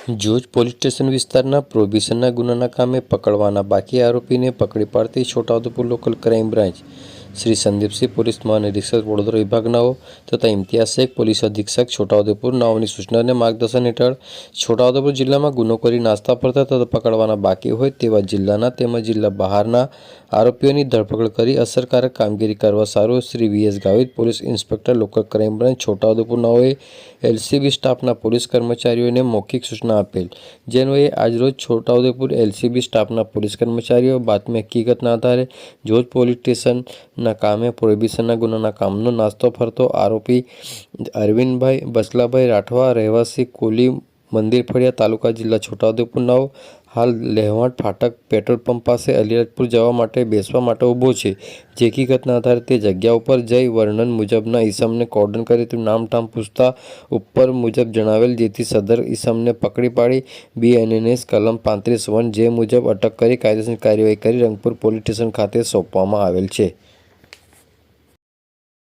જૂજ police station વિસ્તારના પ્રોહિબિશનના ગુનાના કામે પકડવાના બાકી આરોપીને પકડી પાડતી Chhota Udepur local crime branch Shri Sandeepsinh police મહાનિરીક્ષક Vadodara વિભાગનાઓ તથા ઇમ્તિયાઝ શેખ પોલીસ અધિક્ષક છોટાઉદેપુર નાઓની સૂચનાને માર્ગદર્શન હેઠળ છોટાઉદેપુર જિલ્લામાં ગુનો કરી નાસ્તા ફરતા તથા પકડવાના બાકી હોય તેવા જિલ્લાના તેમજ જિલ્લા બહારના આરોપીઓની ધરપકડ કરી અસરકારક કામગીરી કરવા સારું Shri VS Gavit police inspector local crime branch Chhota Udepur નાઓએ LCB સ્ટાફના પોલીસ કર્મચારીઓને મૌખિક સૂચના આપેલ. જેન્વયે આજરોજ છોટાઉદેપુર એલસીબી સ્ટાફના પોલીસ કર્મચારીઓ બાતમી હકીકતના આધારે જોજ પોલીસ સ્ટેશનના કામે, પ્રોહિબિશનના ગુનાના કામનો નાસ્તો ફરતો. આરોપી અરવિંદભાઈ બસલાભાઈ રાઠવા, રહેવાસી કોલી મંદિર ફળિયા તાલુકા જિલ્લા છોટાઉદેપુર નાઓ. હાલ લેહવાડ ફાટક પેટ્રોલ પંપ પાસે અલીરાજપુર જવા માટે બેસવા માટે ઊભો છે. જે હકીકતના આધારે તે જગ્યા ઉપર જઈ વર્ણન મુજબના ઈસમને કોર્ડન કરી નામ ઠામ પૂછતા ઉપર મુજબ જણાવેલ જેથી સદર ઈસમને પકડી પાડી બીએનએનએસ કલમ પાંત્રીસ વન જે મુજબ અટક કરી કાયદેસર કાર્યવાહી કરી રંગપુર પોલીસ સ્ટેશન ખાતે સોંપવામાં આવેલ છે.